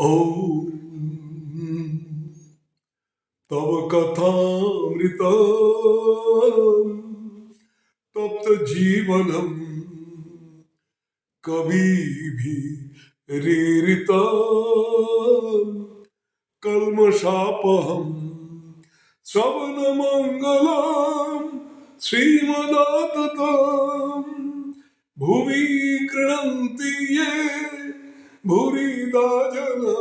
ॐ तव कथामृता तप्तजीवनं कविभिरीरिता कल्मषापहं श्रवणमङ्गलां श्रीमदाततां भूमि गृह्णन्ति ये ভুরিদা জানা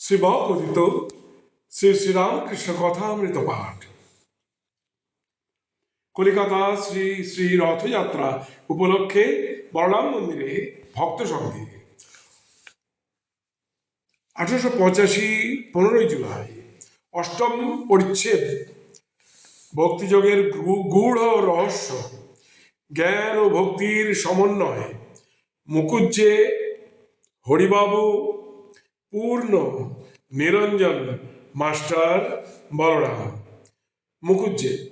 শ্রীমদিত শ্রী শ্রীরামকৃষ্ণ কথামৃত পাঠ। কলিকাতা শ্রী শ্রী রথযাত্রা উপলক্ষে বলরাম মন্দিরে ভক্ত সঙ্গে আঠারোশো পঁচাশি পনেরোই জুলাই, অষ্টম পরিচ্ছেদ। ভক্তিযোগের গূঢ় রহস্য। জ্ঞান ও ভক্তির সমন্বয়। মুকুজ্জে হরিবাবু পূর্ণ, নিরঞ্জন, মাস্টার বলরাম। মুকুজ্জে,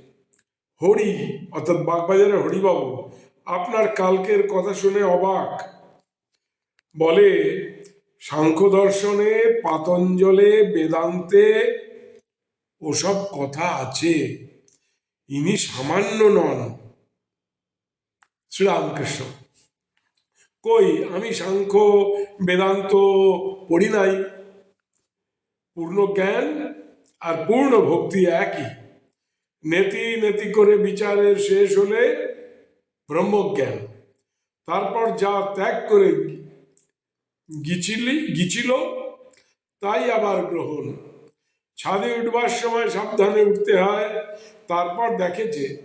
হরি, অর্থাৎ বাগবাজারের হরিবাবু, আপনার কালকের কথা শুনে অবাক। বলে সাংখ্য দর্শনে পাতঞ্জলে, বেদান্তে ওসব কথা আছে। ইনি সামান্য নন। শ্রীরামকৃষ্ণ। কই, আমি সাংখ্য, বেদান্ত পড়ি নাই। পূর্ণ জ্ঞান আর পূর্ণ ভক্তি একই। নেতি নেতি করে বিচারের শেষ হলে ব্রহ্মজ্ঞান। তারপর যা ত্যাগ করে গিছিলি গিছিল তাই আবার গ্রহণ। ছাদে উঠবার সময় সাবধানে উঠতে হয়। তারপর দেখে যে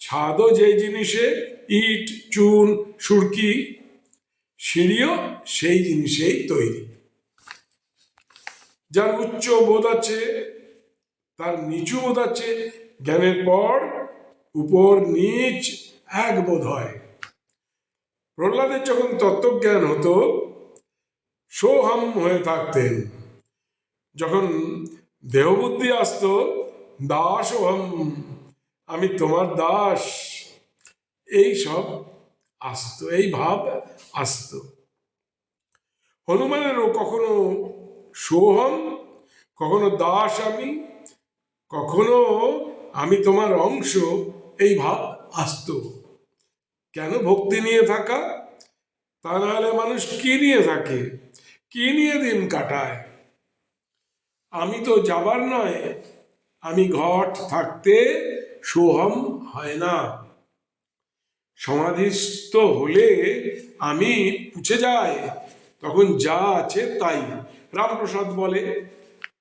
ছাদও যে জিনিসে ইট, চুন, সুরকি, সিঁড়িও সেই জিনিসেই তৈরি। যার উচ্চ বোধ আছে, তার নিচু বোধ আছে, জ্ঞানের পর উপর নিচ এক বোধ হয়। প্রহ্লাদের যখন তত্ত্বজ্ঞান হতো সোহাম হয়ে থাকতেন। যখন দেহবুদ্ধি আসতো, দাস আমি তোমার দাস। এই সব আসতো, এই ভাব আসতো। হনুমানেরও কখনো সোহম, কখনো দাস আমি, কখনো আমি তোমার অংশ, এই ভাব আসতো। কেন ভক্তি নিয়ে থাকা? তা নাহলে মানুষ কি নিয়ে থাকে? কি নিয়ে দিন কাটায়? আমি তো যাবার নয়, আমি ঘট থাকতে সোহম হয় না। সমাধিস্থ হলে আমি পুছে যায় তখন যা আছে তাই। রামপ্রসাদ বলে,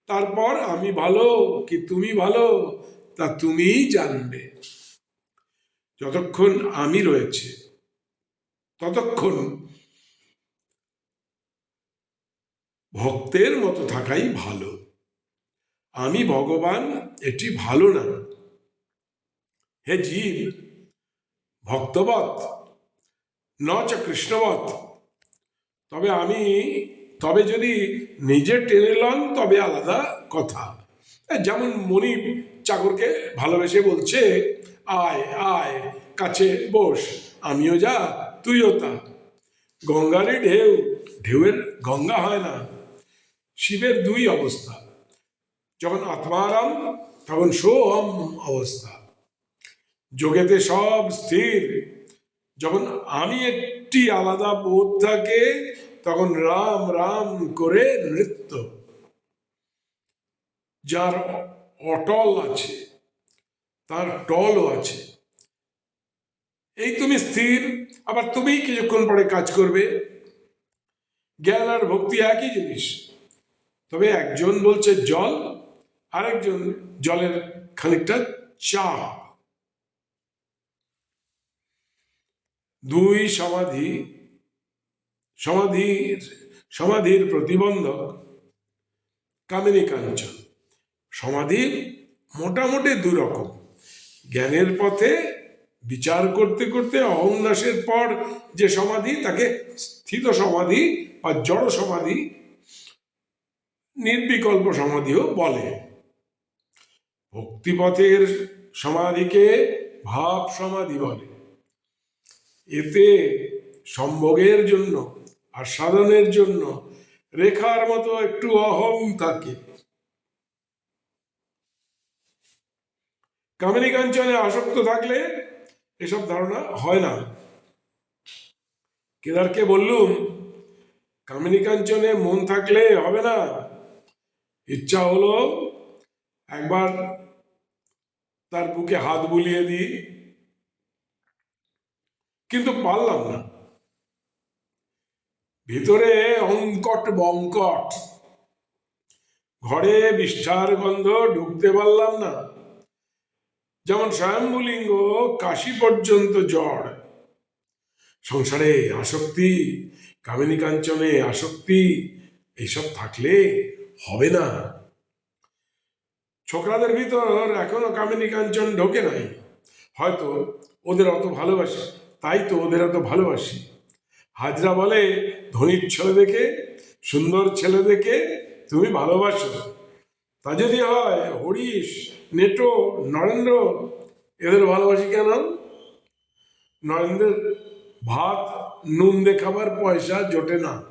তারপর আমি ভালো কি তুমি ভালো, তা তুমিই জানবে। যতক্ষণ আমি রয়েছে, ততক্ষণ ভক্তের মতো থাকাই ভালো। আমি ভগবান, এটি ভালো না। হে জীব ভক্তবৎ ন চ কৃষ্ণবৎ। তবে আমি, তবে যদি নিজে টেনে লন, তবে আলাদা কথা। যেমন মনিব চাকরকে ভালোবেসে বলছে, আয় আয়, কাছে বস, আমিও যা, তুইও তা। গঙ্গারই ঢেউ, ঢেউয়ের গঙ্গা হয় না। শিবের দুই অবস্থা, যখন আত্মারাম, তখন সোহম অবস্থা। যোগেতে সব স্থির। যখন আমি একটি আলাদা বোধ থাকে, তখন রাম রাম করে নৃত্য। যার অটল আছে, তার টলও আছে। এই তুমি স্থির, আবার তুমি কিছুক্ষণ পরে কাজ করবে। জ্ঞান আর ভক্তি একই জিনিস। তবে একজন বলছে জল, আরেকজন জলের খানিকটা চা। দুই সমাধি, সমাধির সমাধির প্রতিবন্ধক কামিনী কাঞ্চন। সমাধি মোটামুটি দু রকম জ্ঞানের পথে বিচার করতে করতে অহংনাশের পর যে সমাধি, তাকে স্থিত সমাধি বা জড় সমাধি, নির্বিকল্প সমাধিও বলে। ভক্তিপথের সমাধিকে ভাব সমাধি বলে। এতে সম্ভোগের জন্য আর সাধনের জন্য, রেখার মতো একটু অহং থাকে। কামিনী কাঞ্চনে আসক্ত থাকলে এসব ধারণা হয় না। কেদারকে বললুম, কামিনী কাঞ্চনে মন থাকলে হবে না। ইচ্ছা হলো একবার তার বুকে হাত বুলিয়ে দিই। কিন্তু পারলাম না। ভিতরে অঙ্কট বঙ্কট। ঘরে বিষ্ঠার গন্ধ ঢুকতে পারলাম না। যেমন স্বয়ম্ভুলিঙ্গ কাশি পর্যন্ত জ্বর। সংসারে আসক্তি, কামিনী কাঞ্চনে আসক্তি এইসব থাকলে হবে না। ছোকরাদের ভিতর এখনও কামিনী কাঞ্চন ঢোকে নাই। হয়তো ওদের অত ভালোবাসি। তাই তো ওদের অত ভালোবাসি। হাজরা বলে, ধনির ছেলে দেখে, সুন্দর ছেলে দেখে তুমি ভালোবাসো। তা যদি হয়, হরিশ, নেটো, নরেন্দ্র, এদের ভালোবাসি কেন? নরেন্দ্রের ভাত, নুন দিয়ে খাবার পয়সা জোটে না।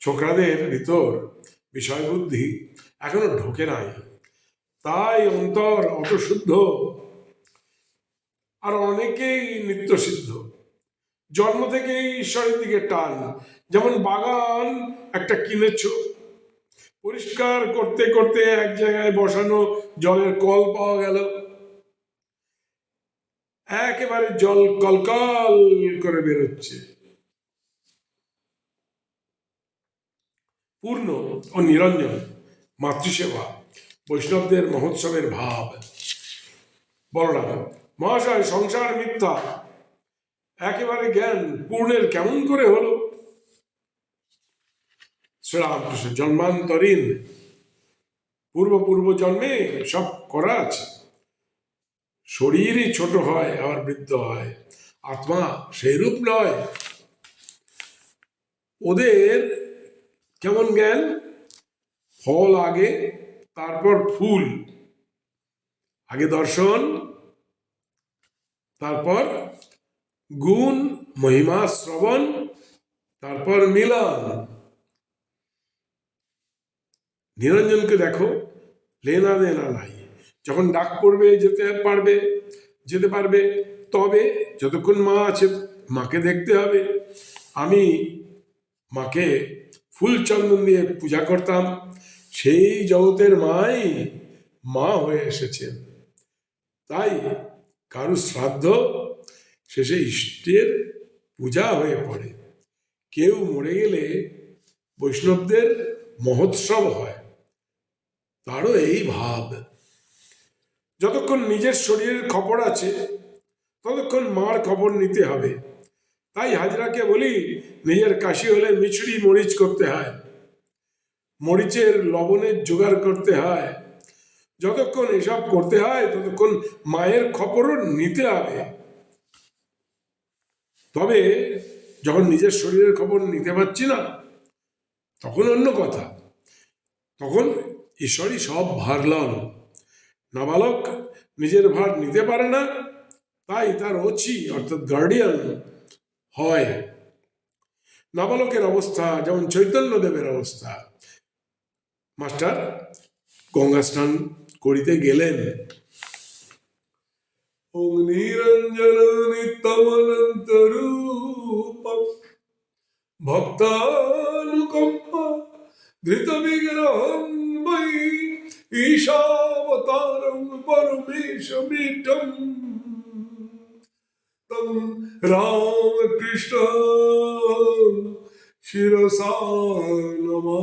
ছোকরাদের ভিতর বিষয় বুদ্ধি এখনও ঢোকে নাই। তাই অন্তর অত শুদ্ধ। আর অনেকেই নিত্য সিদ্ধ জন্ম থেকেই ঈশ্বরের দিকে টান। যেমন বাগান একটা কিনেছ, পরিষ্কার করতে করতে এক জায়গায় বসানো জলের কল পাওয়া গেল। একেবারে জল কলকল করে বেরোচ্ছে। পূর্ণ ও নিরঞ্জন মাতৃসেবা, বৈষ্ণবদের মহোৎসবের ভাব। বলরাম মহাশয়, সংসার মিথ্যা। একেবারে জ্ঞান পূর্ণের কেমন করে হলো? শ্রীরামকৃষ্ণ জন্মান্তরীণ। পূর্ব পূর্ব জন্মে সব করা আছে। শরীরই ছোট হয়, আবার বৃদ্ধ হয়। আত্মা সেই রূপ নয়। ওদের কেমন জ্ঞান? ফল আগে, তারপর ফুল। আগে দর্শন তারপর গুণ, মহিমা, শ্রবণ, তারপর মিলন। নিরঞ্জনকে দেখো, লেনা দেনা নাই। যখন ডাক পড়বে, যেতে পারবে যেতে পারবে, তবে যতক্ষণ মা আছে, মাকে দেখতে হবে। আমি মাকে ফুল চন্দন দিয়ে পূজা করতাম, সেই জগতের মাই মা হয়ে এসেছেন। তাই কারু শ্রাদ্ধ শেষে ইষ্টের পূজা হয়ে পড়ে। কেউ মরে গেলে বৈষ্ণবদের মহোৎসব হয়। তারও এই ভাব। যতক্ষণ নিজের শরীরের খবর আছে, ততক্ষণ মার খবর নিতে হবে। তাই হাজরাকে বলি, নিজের কাশি হলে মিছড়ি মরিচ করতে হয়। মরিচের লবণের জোগাড় করতে হয়। যতক্ষণ এসব করতে হয়, ততক্ষণ মায়ের খবরও নিতে হবে। তবে যখন নিজের শরীরের খবর নিতে পারছি না, তখন অন্য কথা। তখন ঈশ্বরই সব ভার লন। নাবালক নিজের ভার নিতে পারে না, তাই তার অচি অর্থাৎ গার্ডিয়ান হয়। নাবালকের অবস্থা, যেমন চৈতন্যদেবের অবস্থা। মাস্টার গঙ্গা স্নান করিতে গেলেন। ওং নিরঞ্জন নিত্যমনন্তরূপ ভক্তানুকম্পা ধৃত বিগ্রহম বৈ ঈশাবতারং পরমেশমিটম তম রামকৃষ্ণ শিরসা নমা।